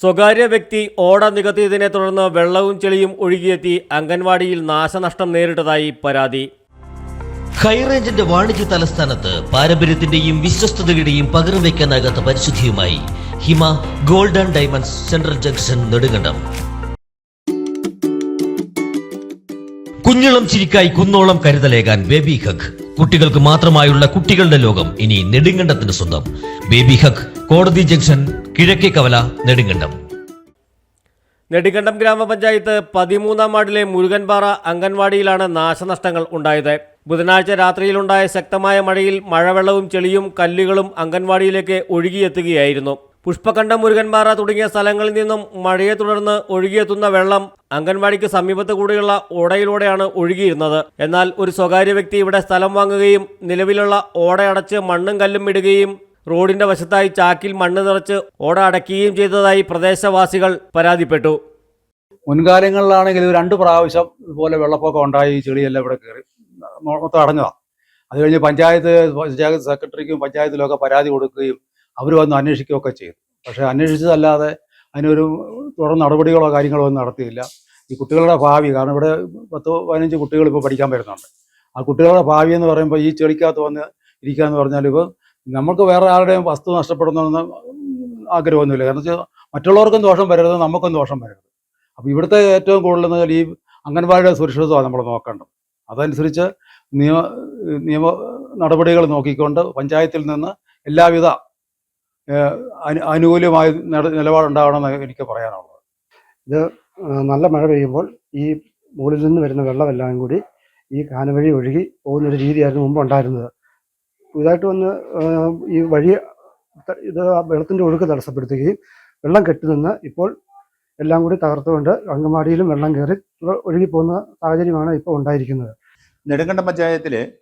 സ്വകാര്യ വ്യക്തി ഓട നികത്തിയതിനെ തുടർന്ന് വെള്ളവും ചെളിയും ഒഴുകിയെത്തി അംഗൻവാടിയിൽ നാശനഷ്ടം നേരിട്ടതായി പരാതി. ഹൈറേഞ്ചിന്റെ വാണിജ്യ തലസ്ഥാനത്ത് പാരമ്പര്യത്തിന്റെയും വിശ്വസ്തതയുടെയും പകരം വയ്ക്കാനാകാത്ത പരിശുദ്ധിയുമായി Hima golden diamonds central junction Nedumkandam. കുഞ്ഞിളം ചിരിക്കായി കുന്നോളം കരുതലേകാൻ ബേബി ഹഗ്. കുട്ടികൾക്ക് മാത്രമായുള്ള കുട്ടികളുടെ ലോകം ഇനി നെടുങ്കണ്ടത്തിന് സ്വന്തം. ബേബി ഹഗ് കോടതി ജംഗ്ഷൻ കിഴക്കേ കവല നെടുങ്കണ്ടം. നെടുങ്കണ്ടം ഗ്രാമപഞ്ചായത്ത് പതിമൂന്നാം വാർഡിലെ മുരുകൻപാറ അംഗൻവാടിയിലാണ് നാശനഷ്ടങ്ങൾ ഉണ്ടായത്. ബുധനാഴ്ച രാത്രിയിലുണ്ടായ ശക്തമായ മഴയിൽ മഴവെള്ളവും ചെളിയും കല്ലുകളും അംഗൻവാടിയിലേക്ക് ഒഴുകിയെത്തുകയായിരുന്നു. പുഷ്പകണ്ഠം മുരുകൻപാറ തുടങ്ങിയ സ്ഥലങ്ങളിൽ നിന്നും മഴയെ തുടർന്ന് ഒഴുകിയെത്തുന്ന വെള്ളം അംഗൻവാടിക്ക് സമീപത്ത് കൂടിയുള്ള ഓടയിലൂടെയാണ് ഒഴുകിയിരുന്നത്. എന്നാൽ ഒരു സ്വകാര്യ വ്യക്തി ഇവിടെ സ്ഥലം വാങ്ങുകയും നിലവിലുള്ള ഓടയടച്ച് മണ്ണും കല്ലും ഇടുകയും റോഡിന്റെ വശത്തായി ചാക്കിൽ മണ്ണ് നിറച്ച് ഓട അടയ്ക്കുകയും ചെയ്തതായി പ്രദേശവാസികൾ പരാതിപ്പെട്ടു. മുൻകാലങ്ങളിലാണെങ്കിൽ ഇത് രണ്ട് പ്രാവശ്യം ഇതുപോലെ വെള്ളപ്പൊക്കം ഉണ്ടായി ചെളിയെല്ലാം ഇവിടെ കയറി. മൊത്തം അടഞ്ഞതാണ് അത് കഴിഞ്ഞ് പഞ്ചായത്ത് പഞ്ചായത്ത് സെക്രട്ടറിക്കും പഞ്ചായത്തിലൊക്കെ പരാതി കൊടുക്കുകയും അവർ വന്ന് അന്വേഷിക്കുകയൊക്കെ ചെയ്തു. പക്ഷേ അന്വേഷിച്ചതല്ലാതെ അതിനൊരു തുടർ നടപടികളോ കാര്യങ്ങളോ ഒന്നും നടത്തിയില്ല. ഈ കുട്ടികളുടെ ഭാവി കാരണം ഇവിടെ പത്ത് പതിനഞ്ച് കുട്ടികൾ ഇപ്പോൾ പഠിക്കാൻ വരുന്നുണ്ട്. ആ കുട്ടികളുടെ ഭാവി എന്ന് പറയുമ്പോൾ ഈ ചെളിക്കകത്ത് വന്ന് ഇരിക്കുക എന്ന് പറഞ്ഞാൽ ഇപ്പോൾ നമുക്ക് വേറെ ആരുടെയും വസ്തു നഷ്ടപ്പെടുന്നതെന്ന് ആഗ്രഹമൊന്നുമില്ല. കാരണം വെച്ചാൽ മറ്റുള്ളവർക്കും ദോഷം വരരുത് നമുക്കും ദോഷം വരരുത്. അപ്പോൾ ഇവിടുത്തെ ഏറ്റവും കൂടുതൽ വെച്ചാൽ ഈ അംഗൻവാടിയുടെ സുരക്ഷിതത്വമാണ് നമ്മൾ നോക്കേണ്ടത്. അതനുസരിച്ച് നിയമ നിയമ നടപടികൾ നോക്കിക്കൊണ്ട് പഞ്ചായത്തിൽ നിന്ന് എല്ലാവിധ അനു- അനുകൂലമായ നിലപാടുണ്ടാവണമെന്ന് എനിക്ക് പറയാനുള്ളത്. ഇത് നല്ല മഴ പെയ്യുമ്പോൾ ഈ മുകളിൽ നിന്ന് വരുന്ന വെള്ളമെല്ലാം കൂടി ഈ കാന വഴി ഒഴുകി പോകുന്നൊരു രീതിയായിരുന്നു മുമ്പ് ഉണ്ടായിരുന്നത്. പുതുതായിട്ട് വന്ന് ഈ വഴി ഇത് വെള്ളത്തിന്റെ ഒഴുക്ക് തടസ്സപ്പെടുത്തുകയും വെള്ളം കെട്ടി നിന്ന് ഇപ്പോൾ എല്ലാം കൂടി തകർത്തുകൊണ്ട് അങ്കമാടിയിലും വെള്ളം കയറി ഒഴുകിപ്പോകുന്ന സാഹചര്യമാണ് ഇപ്പോൾ ഉണ്ടായിരിക്കുന്നത്. നെടുങ്കണ്ടം പഞ്ചായത്തിലെ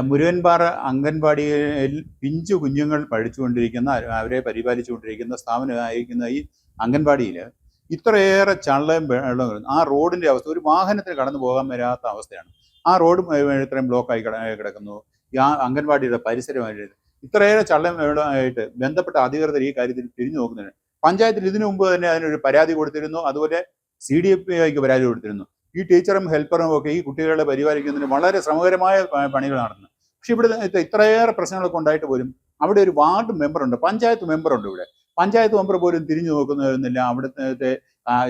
മുരുവൻപാറ അംഗൻവാടിയിൽ പിഞ്ചു കുഞ്ഞുങ്ങൾ പഠിച്ചുകൊണ്ടിരിക്കുന്ന അവരെ പരിപാലിച്ചുകൊണ്ടിരിക്കുന്ന സ്ഥാപനമായിരിക്കുന്ന ഈ അംഗൻവാടിയിൽ ഇത്രയേറെ ചള്ളയും വെള്ളം ആ റോഡിന്റെ അവസ്ഥ ഒരു വാഹനത്തിന് കടന്നു പോകാൻ വരാത്ത അവസ്ഥയാണ്. ആ റോഡ് ഇത്രയും ബ്ലോക്കായി കിട- കിടക്കുന്നു. ആ അംഗൻവാടിയുടെ പരിസരമായിട്ട് ഇത്രയേറെ ചള്ളം വേണമായിട്ട് ബന്ധപ്പെട്ട അധികൃതർ ഈ കാര്യത്തിൽ തിരിഞ്ഞു നോക്കുന്നുണ്ട്. പഞ്ചായത്തിൽ ഇതിനു മുമ്പ് തന്നെ അതിനൊരു പരാതി കൊടുത്തിരുന്നു. അതുപോലെ സി ഡി എഫ് ഐക്ക് പരാതി കൊടുത്തിരുന്നു. ഈ ടീച്ചറും ഹെൽപ്പറും ഒക്കെ ഈ കുട്ടികളെ പരിപാലിക്കുന്നതിന് വളരെ ശ്രമകരമായ പണികൾ നടന്നു. പക്ഷെ ഇവിടെ ഇത്രയേറെ പ്രശ്നങ്ങളൊക്കെ ഉണ്ടായിട്ട് പോലും അവിടെ ഒരു വാർഡ് മെമ്പറുണ്ട്. പഞ്ചായത്ത് മെമ്പറുണ്ട് ഇവിടെ. പഞ്ചായത്ത് മെമ്പർ പോലും തിരിഞ്ഞു നോക്കുന്നില്ല അവിടുത്തെ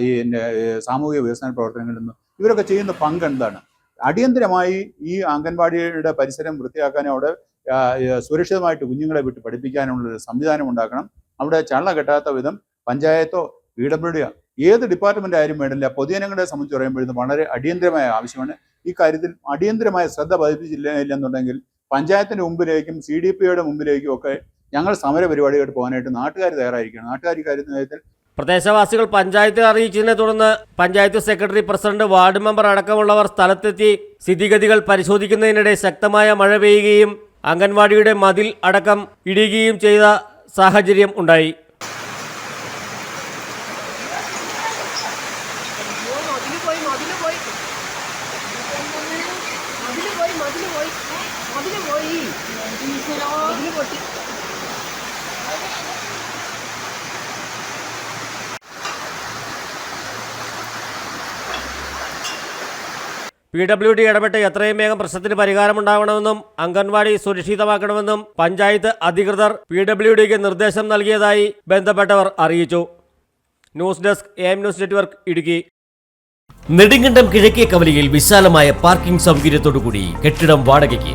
ഈ സാമൂഹിക വികസന പ്രവർത്തനങ്ങളിൽ നിന്നും. ഇവരൊക്കെ ചെയ്യുന്ന പങ്ക് എന്താണ് അടിയന്തരമായി ഈ അംഗൻവാടിയുടെ പരിസരം വൃത്തിയാക്കാനും അവിടെ സുരക്ഷിതമായിട്ട് കുഞ്ഞുങ്ങളെ വിട്ട് പഠിപ്പിക്കാനുള്ള ഒരു സംവിധാനം ഉണ്ടാക്കണം. അവിടെ ചള്ള കെട്ടാത്ത വിധം പഞ്ചായത്തോ പി ഡബ്ല്യു ഡി ഏത് ഡിപ്പാർട്ട്മെന്റ് ആയാലും വേണ്ടില്ല. പൊതുജനങ്ങളെ സംബന്ധിച്ച് പറയുമ്പോൾ വളരെ അടിയന്തരമായ ആവശ്യമാണ്. ഈ കാര്യത്തിൽ അടിയന്തരമായ ശ്രദ്ധ പതിപ്പിച്ചില്ല ഇല്ലെന്നുണ്ടെങ്കിൽ പഞ്ചായത്തിന്റെ മുമ്പിലേക്കും സി ഡി പിയുടെ മുമ്പിലേക്കും ഒക്കെ ഞങ്ങൾ സമര പരിപാടിയായിട്ട് പോകാനായിട്ട് നാട്ടുകാർ തയ്യാറായിരിക്കണം നാട്ടുകാർ കാര്യത്തിൽ പ്രദേശവാസികൾ പഞ്ചായത്തിൽ അറിയിച്ചതിനെ തുടർന്ന് panchayat secretary president ward member അടക്കമുള്ളവർ സ്ഥലത്തെത്തി സ്ഥിതിഗതികൾ പരിശോധിക്കുന്നതിനിടെ ശക്തമായ മഴ പെയ്യുകയും അംഗൻവാടിയുടെ മതിൽ അടക്കം ഇടിയുകയും ചെയ്ത സാഹചര്യം ഉണ്ടായി മതിൽ പോയി മതിൽ പോയി മതിൽ പോയി മതിൽ പോയി മതിൽ പൊട്ടി പി ഡബ്ല്യു ഡി ഇടപെട്ട് എത്രയും വേഗം പ്രശ്നത്തിന് പരിഹാരമുണ്ടാവണമെന്നും അംഗൻവാടി സുരക്ഷിതമാക്കണമെന്നും പഞ്ചായത്ത് അധികൃതർ പി ഡബ്ല്യു ഡിക്ക് നിർദ്ദേശം നൽകിയതായി ബന്ധപ്പെട്ടവർ അറിയിച്ചു. News desk A news network Idukki. Nedumkandam കിഴക്കേ കവലയിൽ വിശാലമായ പാർക്കിംഗ് സൗകര്യത്തോടുകൂടി കെട്ടിടം വാടകയ്ക്ക്.